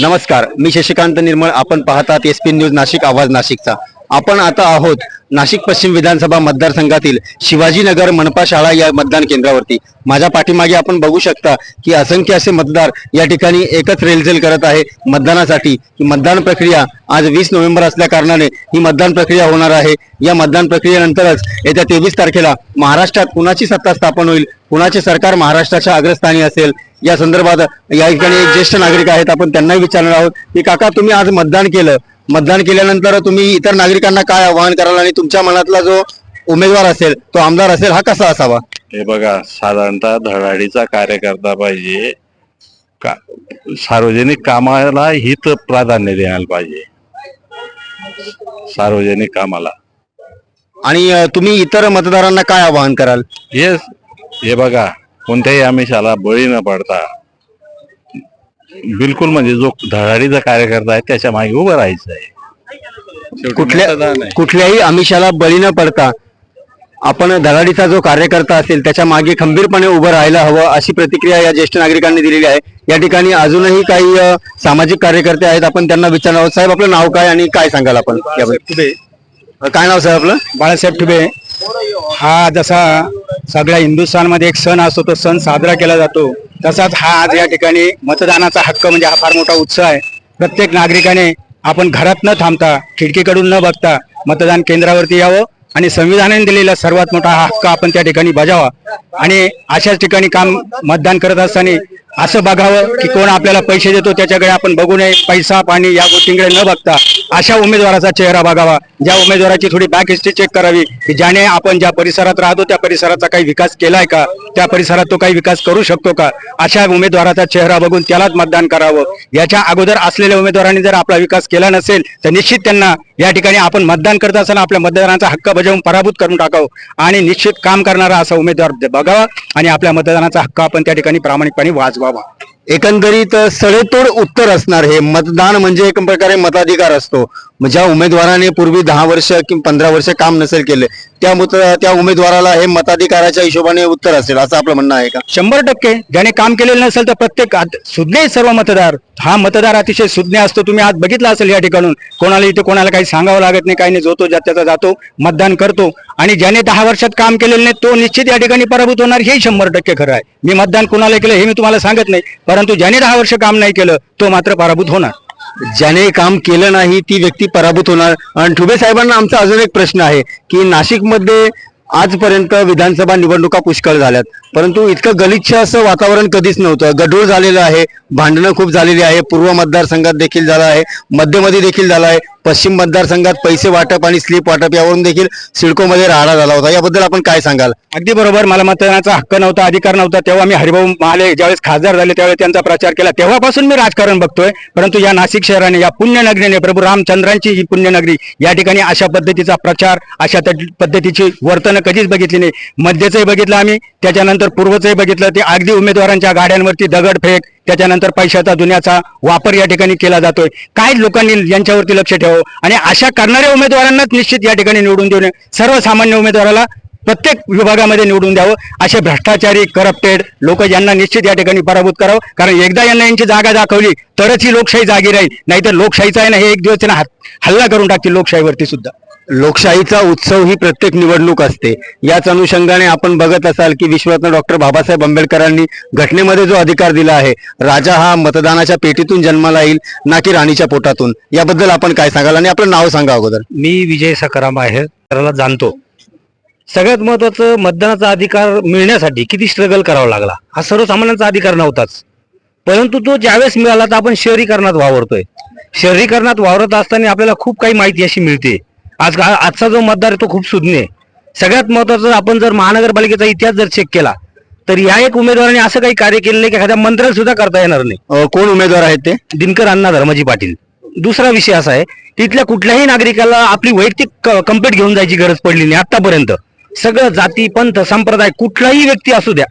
नमस्कार मी शशिकांत निर्मळ. आपण पाहतात एस पी न्यूज नाशिक आवाज नाशिकचा. आपण आता आहोत नाशिक पश्चिम विधानसभा मतदारसंघातील शिवाजीनगर मनपा शाळा या मतदान केंद्रावरती. माझ्या पाठीमागे आपण बघू शकता की असंख्य असे मतदार या ठिकाणी एकच रेलचेल करत आहे मतदानासाठी. ही मतदान प्रक्रिया आज वीस नोव्हेंबर असल्या कारणाने ही मतदान प्रक्रिया होणार आहे. या मतदान प्रक्रियेनंतरच येत्या तेवीस तारखेला महाराष्ट्रात कुणाची सत्ता स्थापन होईल? कुणाचे सरकार महाराष्ट्राच्या अग्रस्थानी असेल? या संदर्भात या ठिकाणी एक ज्येष्ठ नागरिक आहेत आपण त्यांनाही विचारणार आहोत की काका तुम्ही आज मतदान केलं. मतदान केल्यानंतर तुम्ही इतर नागरिकांना काय आवाहन कराल आणि तुमच्या मनातला जो उमेदवार असेल तो आमदार असेल हा कसा असावा? हे बघा साधारणतः धडाडीचा कार्यकर्ता पाहिजे. का सार्वजनिक कामाला हित प्राधान्य द्यायला पाहिजे. सार्वजनिक कामाला. आणि तुम्ही इतर मतदारांना काय आवाहन कराल? हे हे बघा कोणत्याही आमिषाला बळी न पडता बिलकुल म्हणजे जो धडाडीचा कार्यकर्ता आहे त्याच्यामागे उभं राहायचं आहे कुठल्या. कुठल्याही आमिषाला बळी न पडता आपण धडाडीचा जो कार्यकर्ता असेल त्याच्यामागे खंबीरपणे उभं राहायला हवं अशी प्रतिक्रिया या ज्येष्ठ नागरिकांनी दिलेली आहे. या ठिकाणी अजूनही काही सामाजिक कार्यकर्ते आहेत. आपण त्यांना विचारणार आहोत. साहेब आपलं नाव काय आणि काय सांगाल आपण? काय नाव साहेब आपलं? बाळासाहेब ठुबे. हा जसा सगळ्या हिंदुस्थानमध्ये एक सण असतो तो सण साजरा केला जातो. तसाच हा आज या ठिकाणी मतदानाचा हक्क म्हणजे हा फार मोठा उत्सव आहे. प्रत्येक नागरिकाने आपण घरात न थांबता खिडकीकडून न बघता मतदान केंद्रावरती यावं आणि संविधानाने दिलेला सर्वात मोठा हा हक्क आपण त्या ठिकाणी बजावा. आणि अशाच ठिकाणी काम मतदान करत असताना असं बघावं की कोण आपल्याला पैसे देतो त्याच्याकडे आपण बघू नये. पैसा पाणी या गोष्टींकडे न बघता अशा उमेदवाराचा चेहरा बघावा. ज्या उमेदवाराची थोडी बॅक हिस्ट्री चेक करावी की ज्याने आपण ज्या परिसरात राहतो त्या परिसराचा काही विकास केलाय का? त्या परिसरात तो काही विकास करू शकतो का? अशा उमेदवाराचा चेहरा बघून त्यालाच मतदान करावं. याच्या अगोदर असलेल्या उमेदवारांनी जर आपला विकास केला नसेल तर निश्चित त्यांना या ठिकाणी आपण मतदान करत असताना आपल्या मतदानाचा हक्क बजावून पराभूत करून टाकावं. आणि निश्चित काम करणारा असा उमेदवार बघावा आणि आपल्या मतदानाचा हक्क आपण त्या ठिकाणी प्रामाणिकपणे बाबा. एकंदरीत सडेतोड उत्तर असणार हे. मतदान म्हणजे एक प्रकारे मताधिकार असतो. मग ज्या उमेदवाराने पूर्वी दहा वर्ष किंवा पंधरा वर्ष काम नसेल केले त्या मत त्या उमेदवाराला हे मताधिकाराच्या हिशोबाने उत्तर असेल असं आपलं म्हणणं आहे का? शंभर टक्के. ज्याने काम केलेलं नसेल तर प्रत्येक आत- सुज्ञ सर्व मतदार. हा मतदार अतिशय सुज्ञ असतो. तुम्ही आज बघितला असेल या ठिकाणून. कोणाला इथे कोणाला काही सांगावं लागत नाही काही नाही. जो तो त्याचा जातो मतदान करतो. आणि ज्याने दहा वर्षात काम केलेलं नाही तो निश्चित या ठिकाणी पराभूत होणार हे शंभर टक्के खरं आहे. मी मतदान कोणाला केलं हे मी तुम्हाला सांगत नाही. परंतु ज्याने दहा वर्ष काम नाही केलं तो मात्र पराभूत होणार. ज्याने काम केलं नाही ती व्यक्ती पराभूत होणार. आणि ठुबे साहेबांना आमचा अजून एक प्रश्न आहे की नाशिकमध्ये आजपर्यंत विधानसभा निवडणुका पुष्कळ झाल्यात. परंतु इतकं गलिच्छ असं वातावरण कधीच नव्हतं. गढूळ झालेलं आहे भांडणं खूप झालेली आहे. पूर्व मतदारसंघात देखील झालं आहे मध्यमध्ये देखील झालं आहे. पश्चिम मतदारसंघात पैसे वाटप आणि स्लीप वाटप यावरून देखील सिडकोमध्ये राडा झाला होता. याबद्दल आपण काय सांगाल? अगदी बरोबर. मला मतदानाचा हक्क नव्हता अधिकार नव्हता. तेव्हा मी हरिभाऊ महाले ज्यावेळेस खासदार झाले त्यावेळेस त्यांचा प्रचार केला. तेव्हापासून मी राजकारण बघतोय. परंतु या नाशिक शहराने या पुण्यनगरीने प्रभू रामचंद्रांची ही पुण्यनगरी या ठिकाणी अशा पद्धतीचा प्रचार अशा तट- पद्धतीची वर्तन कधीच बघितली नाही. मध्यचंही बघितलं आम्ही त्याच्यानंतर पूर्वचंही बघितलं. ते अगदी उमेदवारांच्या गाड्यांवरती दगडफेक त्याच्यानंतर पैशाचा दुनियाचा वापर या ठिकाणी केला जातोय. काय लोकांनी यांच्यावरती लक्ष ठेवावं? आणि अशा करणाऱ्या उमेदवारांनाच निश्चित या ठिकाणी निवडून देऊ नये सर्वसामान्य उमेदवाराला प्रत्येक विभागामध्ये निवडून द्यावं. असे भ्रष्टाचारी करप्टेड लोक यांना निश्चित या ठिकाणी पराभूत करावं. कारण एकदा यांना यांची जागा दाखवली तरच ही लोकशाही जागी राहील. नाहीतर लोकशाहीचा आहे ना हे एक दिवस त्यांना हल्ला करून टाकतील लोकशाहीवरती सुद्धा. लोकशाहीचा उत्सव ही प्रत्येक निवडणूक असते. याच अनुषंगाने आपण बघत असाल की विश्वरत्न डॉक्टर बाबासाहेब आंबेडकरांनी घटनेमध्ये जो अधिकार दिला आहे राजा हा मतदानाच्या पेटीतून जन्माला येईल ना की राणीच्या पोटातून. याबद्दल आपण काय सांगाल आणि आपलं नाव सांगा अगोदर. मी विजय सकाराम आहे त्याला जाणतो. सगळ्यात महत्वाचं मतदानाचा अधिकार मिळण्यासाठी किती स्ट्रगल करावा लागला? हा सर्वसामान्यांचा अधिकार नव्हताच. परंतु तो ज्यावेळेस मिळाला तर आपण शहरीकरणात वावरतोय. शहरीकरणात वावरत असताना आपल्याला खूप काही माहिती अशी मिळते. आज आजचा जो मतदार आहे तो खूप सुज्ञ आहे. सगळ्यात महत्वाचं आपण जर महानगरपालिकेचा इतिहास जर चेक केला तर या एक उमेदवाराने असं काही कार्य केलं नाही की एखाद्या मंत्र्याला सुद्धा करता येणार नाही. कोण उमेदवार आहेत ते? दिनकर अण्णा धर्माजी पाटील. दुसरा विषय असा आहे तिथल्या कुठल्याही नागरिकाला आपली वैयक्तिक कंप्लेंट घेऊन जायची गरज पडली नाही आतापर्यंत सगळं जाती पंथ संप्रदाय कुठलाही व्यक्ती असू द्या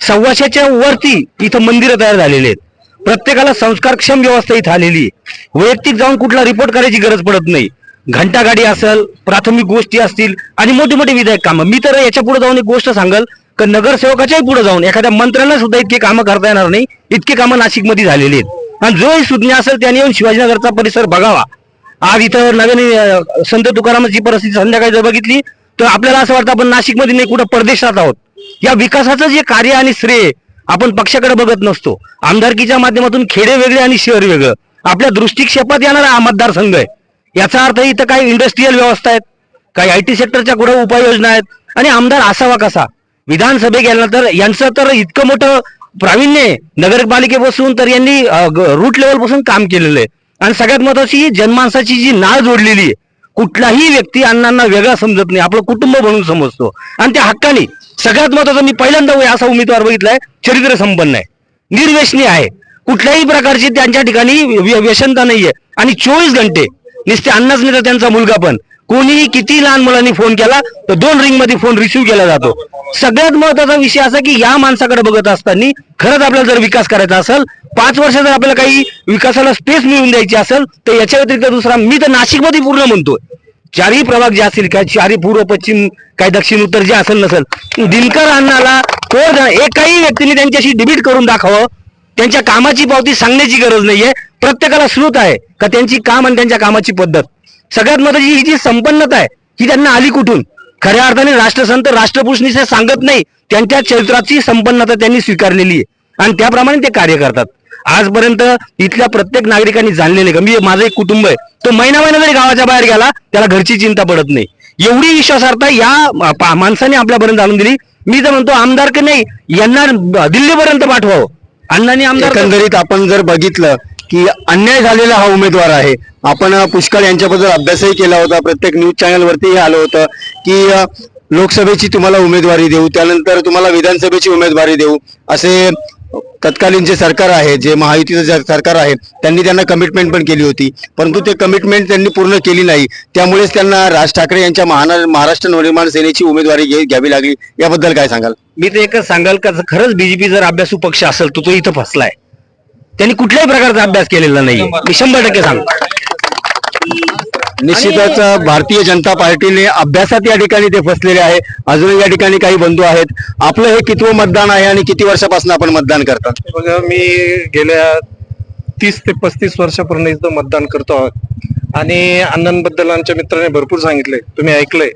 सव्वाशेच्या वरती इथं मंदिरं तयार झालेली आहेत. प्रत्येकाला संस्कारक्षम व्यवस्था इथं आलेली आहे. वैयक्तिक जाऊन कुठला रिपोर्ट करायची गरज पडत नाही. घंटा गाडी असेल प्राथमिक गोष्टी असतील आणि मोठी मोठी विधायक कामं. मी तर याच्यापुढे जाऊन एक गोष्ट सांगल का नगरसेवकाच्याही पुढे जाऊन एखाद्या मंत्र्यांना सुद्धा इतके कामं करता येणार नाही इतके कामं नाशिकमध्ये झालेली आहेत. आणि जोही सुज्ञ असेल त्याने येऊन शिवाजीनगरचा परिसर बघावा. आज इथं नवीन संत तुकारामाची परिस्थिती संध्याकाळी जर बघितली तर आपल्याला असं वाटतं आपण नाशिकमध्ये नाही कुठं परदेशात आहोत. या विकासाचं जे कार्य आणि श्रेय आपण पक्षाकडे बघत नसतो. आमदारकीच्या माध्यमातून खेडे वेगळे आणि शहर वेगळं. आपल्या दृष्टिक्षेपात येणारा हा मतदारसंघ आहे. याचा अर्थ इथं काही इंडस्ट्रीयल व्यवस्था आहेत काही आय टी सेक्टरच्या कुठं उपाययोजना आहेत. आणि आमदार असावा कसा? विधानसभे गेल्यानंतर यांचं तर इतकं मोठं प्रावीण्य आहे. नगरपालिकेपासून तर यांनी रूट लेवलपासून काम केलेलं आहे. आणि सगळ्यात महत्वाची जनमानसाची जी नाळ जोडलेली आहे कुठलाही व्यक्ती अण्णांना वेगळा समजत नाही. आपलं कुटुंब म्हणून समजतो. आणि त्या हक्काने सगळ्यात महत्वाचं मी पहिल्यांदा असा उमेदवार बघितलाय चरित्र संपन्न आहे. निर्व्यसनी आहे. कुठल्याही प्रकारची त्यांच्या ठिकाणी व्य- व्यसनता नाहीये. आणि चोवीस घंटे नुसते अन्नच नाही तर त्यांचा मुलगा पण. कोणीही किती लहान मुलांनी फोन केला तर दोन रिंगमध्ये फोन रिसिव्ह केला जातो. सगळ्यात महत्त्वाचा विषय असा की या माणसाकडे बघत असताना खरंच आपल्याला जर विकास करायचा असेल पाच वर्ष जर आपल्याला काही विकासाला स्पेस मिळवून द्यायची असेल तर याच्या व्यतिरिक्त दुसरा मी तर नाशिकमध्ये पूर्ण म्हणतोय. चारही प्रभाग जे असतील काय चारही पूर्व पश्चिम काय दक्षिण उत्तर जे असेल नसेल दिनकर अण्णाला कोण एकाही व्यक्तीने त्यांच्याशी डिबेट करून दाखवावं त्यांच्या कामाची पावती सांगण्याची गरज नाहीये प्रत्येकाला श्रुत आहे का त्यांची काम आणि त्यांच्या कामाची पद्धत. सगळ्यात महत्वाची ही जी संपन्नता आहे ही त्यांना आली कुठून? खऱ्या अर्थाने राष्ट्रसंत राष्ट्रपुरुषनी सांगत नाही त्यांच्या चरित्राची संपन्नता त्यांनी स्वीकारलेली आहे. आणि त्याप्रमाणे ते कार्य करतात. आजपर्यंत इथल्या प्रत्येक नागरिकांनी जाणलेले का मी माझं एक कुटुंब आहे. तो महिना महिना जरी गावाच्या बाहेर गेला त्याला घरची चिंता पडत नाही. एवढी विश्वासार्हता या माणसाने आपल्यापर्यंत आणून दिली. मी तर म्हणतो आमदार की नाही यांना दिल्लीपर्यंत पाठवावं. अण्णांनी आमदार आपण जर बघितलं की अन्याय झालेला हा उमेदवार आहे. आपण पुष्कळ यांच्याबद्दल अभ्यासही केला होता. प्रत्येक न्यूज चॅनलवरतीही आलं होतं की लोकसभेची तुम्हाला उमेदवारी देऊ त्यानंतर तुम्हाला विधानसभेची उमेदवारी देऊ असे तत्कालीन जे सरकार आहे जे महायुतीचं जे सरकार आहे त्यांनी त्यांना कमिटमेंट पण केली होती. परंतु ते कमिटमेंट त्यांनी पूर्ण केली नाही. त्यामुळेच त्यांना राज ठाकरे यांच्या महाना महाराष्ट्र नवनिर्माण सेनेची उमेदवारी घे- घ्यावी लागली. याबद्दल काय सांगाल? मी ते एकच सांगाल का खरंच बीजेपी जर अभ्यासू पक्ष असेल तर तो इथं फसलाय. त्यांनी कुठल्याही प्रकारचा अभ्यास केलेला नाही मी शंभर टक्के सांगतो. निश्चितच भारतीय जनता पार्टीने अभ्यासात या ठिकाणी ते फसलेले आहे. अजूनही या ठिकाणी काही बंधू आहेत. आपलं हे कितवं मतदान आहे आणि किती वर्षापासून आपण मतदान करतात? बघा मी गेल्या तीस ते पस्तीस वर्षापूर्वी इथं मतदान करतो आहोत. आणि अण्णांबद्दल आमच्या मित्राने भरपूर सांगितलंय. तुम्ही ऐकलंय.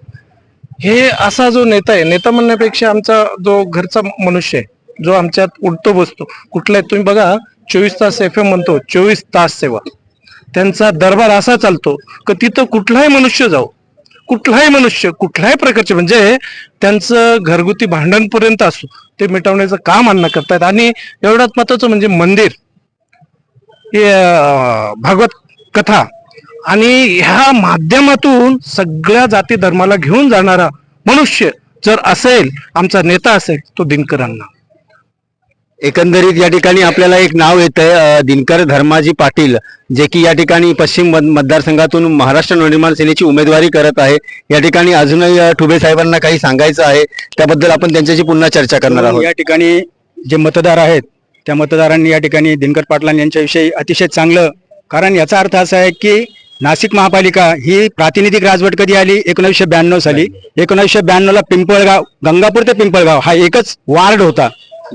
हे असा जो नेता आहे नेता म्हणण्यापेक्षा आमचा जो घरचा मनुष्य आहे जो आमच्यात उठतो बसतो कुठलाही तुम्ही बघा चोवीस तास एफ एम म्हणतो चोवीस तास सेवा. त्यांचा दरबार असा चालतो की तिथं कुठलाही मनुष्य जाऊ कुठलाही मनुष्य कुठल्याही प्रकारचे म्हणजे त्यांचं घरगुती भांडणपर्यंत असो ते मिटवण्याचं काम अण्णा करतायत. आणि एवढ्यात महत्वाचं म्हणजे मंदिर हे भागवत कथा आणि ह्या माध्यमातून सगळ्या जाती धर्माला घेऊन जाणारा मनुष्य जर असेल आमचा नेता असेल तो दिनकरांना. एकंदरीत या ठिकाणी आपल्याला एक नाव येत आहे दिनकर धर्माजी पाटील जे की या ठिकाणी पश्चिम मतदारसंघातून महाराष्ट्र नवनिर्माण सेनेची उमेदवारी करत आहे. या ठिकाणी अजूनही ठुबे साहेबांना काही सांगायचं आहे त्याबद्दल आपण त्यांच्याशी पुन्हा चर्चा करणार आहोत. या ठिकाणी जे मतदार आहेत त्या मतदारांनी या ठिकाणी दिनकर पाटलां यांच्याविषयी अतिशय चांगलं कारण याचा अर्थ असा आहे की नाशिक महापालिका ही प्रातिनिधिक राजवट कधी आली? एकोणीसशे ब्याण्णव साली. एकोणीसशे ब्याण्णवला पिंपळगाव गंगापूर ते पिंपळगाव हा एकच वार्ड होता.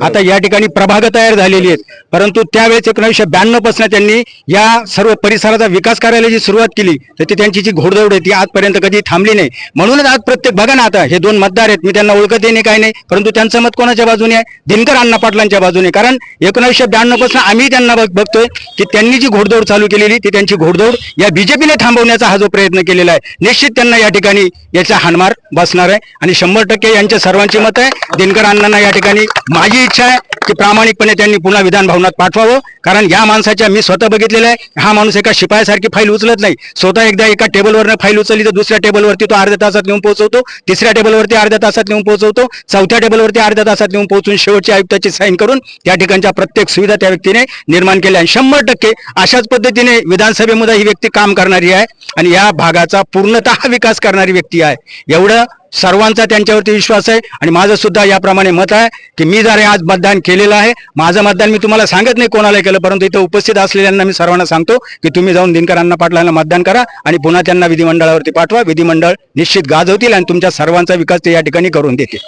आता या ठिकाणी प्रभाग तयार झालेली आहेत. परंतु त्यावेळेस एकोणीसशे ब्याण्णवपासून त्यांनी या सर्व परिसराचा विकास करायला जी सुरुवात केली तर ती त्यांची जी घोडदौड आहे ती आजपर्यंत कधी थांबली नाही. म्हणूनच आज प्रत्येक बघा ना आता हे दोन मतदार आहेत मी त्यांना ओळखत नाही काही नाही परंतु त्यांचं मत कोणाच्या बाजूने आहे? दिनकर अण्णा पाटलांच्या बाजूने. कारण एकोणीसशे ब्याण्णवपासून आम्ही त्यांना बघ- बघतोय की त्यांनी जी घोडदौड चालू केलेली ती त्यांची घोडदौड या बीजेपीने थांबवण्याचा हा जो प्रयत्न केलेला आहे. निश्चित त्यांना या ठिकाणी याचा हानमार बसणार आहे. आणि शंभर टक्के यांच्या सर्वांची मत आहे. दिनकर अण्णांना या ठिकाणी माझी इच्छा आहे की प्रामाणिकपणे त्यांनी पुन्हा विधान भवनात पाठवावं. कारण या माणसाच्या मी स्वतः बघितलेलं आहे हा माणूस एका शिपायासारखी फाईल उचलत नाही. स्वतः एकदा एका टेबलवरनं फाईल उचलली तर दुसऱ्या टेबलवरती तो अर्ध्या तासात नेऊन पोहोचवतो तिसऱ्या टेबलवरती अर्ध्या तासात नेऊन पोहोचवतो चौथ्या टेबलवरती अर्ध्या तासात नेऊन पोहोचून शेवटच्या आयुक्ताची साईन करून त्या ठिकाणच्या प्रत्येक सुविधा त्या व्यक्तीने निर्माण केल्या. आणि शंभर टक्के अशाच पद्धतीने विधानसभेमध्ये ही व्यक्ती काम करणारी आहे आणि या भागाचा पूर्णतः विकास करणारी व्यक्ती आहे. एवढं सर्वांचा त्यांच्यावरती विश्वास आहे आणि माझं सुद्धा याप्रमाणे मत आहे की मी जर आज मतदान केलेलं आहे माझं मतदान मी तुम्हाला सांगत नाही कोणाला केलं परंतु इथं उपस्थित असलेल्यांना मी सर्वांना सांगतो की तुम्ही जाऊन दिनकरांना पाटलांना मतदान करा आणि पुन्हा त्यांना विधिमंडळावरती पाठवा. विधिमंडळ निश्चित गाजवतील आणि तुमच्या सर्वांचा विकास ते या ठिकाणी करून देतील.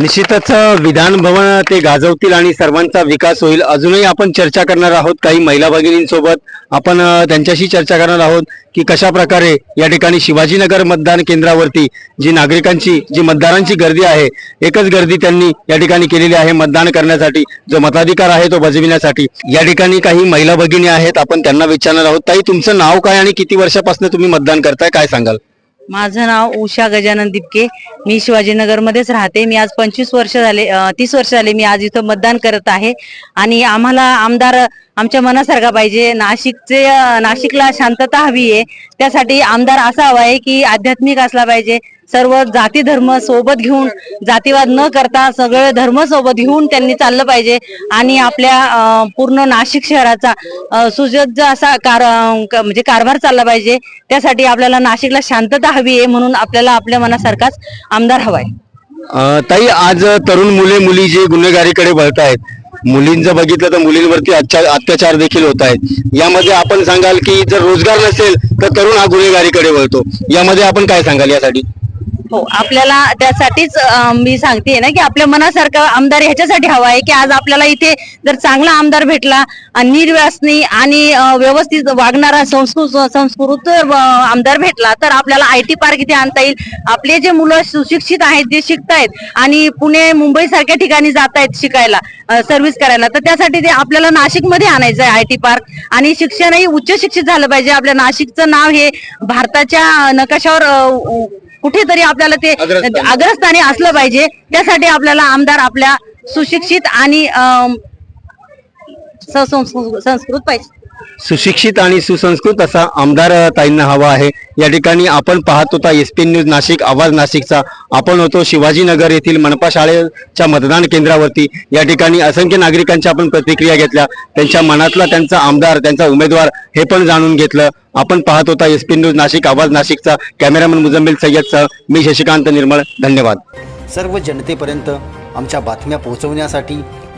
निश्चितच विधान भवन ते गाजवतील आणि सर्वांचा विकास होईल. अजूनही आपण चर्चा करणार आहोत काही महिला भगिनींसोबत. आपण त्यांच्याशी चर्चा करणार आहोत की कशा प्रकारे या ठिकाणी शिवाजीनगर मतदान केंद्रावरती जी नागरिकांची जी मतदारांची गर्दी आहे एकच गर्दी त्यांनी या ठिकाणी केलेली आहे मतदान करण्यासाठी. जो मताधिकार आहे तो बजविण्यासाठी. या ठिकाणी काही महिला भगिनी आहेत आपण त्यांना विचारणार आहोत. ताई तुमचं नाव काय आणि किती वर्षापासून तुम्ही मतदान करताय? काय सांगाल? माझं नाव उषा गजानन दिपके. मी शिवाजीनगर मध्येच राहते. मी आज पंचवीस वर्ष झाले तीस वर्ष झाले मी आज इथं मतदान करत आहे. आणि आम्हाला आमदार आमच्या मनासारखा पाहिजे. नाशिकचे नाशिकला शांतता हवी आहे. त्यासाठी आमदार असा हवा आहे की आध्यात्मिक असला पाहिजे. सर्व जाती धर्म सोबत घेऊन जातीवाद न करता सगळे धर्म सोबत घेऊन त्यांनी चाललं पाहिजे. आणि आपल्या पूर्ण नाशिक शहराचा सुसज्ज असा कार म्हणजे कारभार चालला पाहिजे त्यासाठी आपल्याला नाशिकला शांतता हवी आहे म्हणून आपल्याला आपल्या मनासारखाच आमदार हवाय. ताई आज तरुण मुले मुली जे गुन्हेगारीकडे वळत आहेत मुलींचं बघितलं तर मुलींवरती अत्याचार देखील होत आहेत यामध्ये आपण सांगाल की जर रोजगार नसेल तर तरुण हा गुन्हेगारीकडे वळतो. यामध्ये आपण काय सांगाल यासाठी? हो आपल्याला त्यासाठीच मी सांगते ना की आपल्या मनासारखा आमदार ह्याच्यासाठी हवा आहे की आज आपल्याला इथे जर चांगला आमदार भेटला निर्व्यासनी आणि व्यवस्थित वागणारा संस्कृत संस्कृत आमदार भेटला तर आपल्याला आय टी पार्क इथे आणता येईल. आपले जे मुलं सुशिक्षित आहेत जे शिकतायत आणि पुणे मुंबई सारख्या ठिकाणी जात आहेत शिकायला सर्व्हिस करायला तर त्यासाठी ते आपल्याला नाशिकमध्ये आणायचं आहे आय टी पार्क. आणि शिक्षणही उच्च शिक्षित झालं पाहिजे. आपल्या नाशिकचं नाव हे भारताच्या नकाशावर कुठेतरी आपल्याला ते अग्रस्थानी. असलं पाहिजे त्यासाठी आपल्याला आमदार आपल्या सुशिक्षित आणि संस्कृत पाहिजे सुशिक्षित आणि सुसंस्कृत असा आमदार ताईंना हवा आहे. या ठिकाणी आपण पाहत होता एस पी न्यूज नाशिक आवाज नाशिकचा. आपण होतो शिवाजीनगर येथील मनपा शाळेच्या मतदान केंद्रावरती. या ठिकाणी असंख्य नागरिकांच्या आपण प्रतिक्रिया घेतल्या. त्यांच्या मनातला त्यांचा आमदार त्यांचा उमेदवार हे पण जाणून घेतलं. आपण पाहत होता एस पी न्यूज नाशिक आवाज नाशिकचा. कॅमेरामन मुजम्मिल सय्यदचा मी शशिकांत निर्मळ. धन्यवाद. सर्व जनतेपर्यंत आमच्या बातम्या पोहोचवण्यासाठी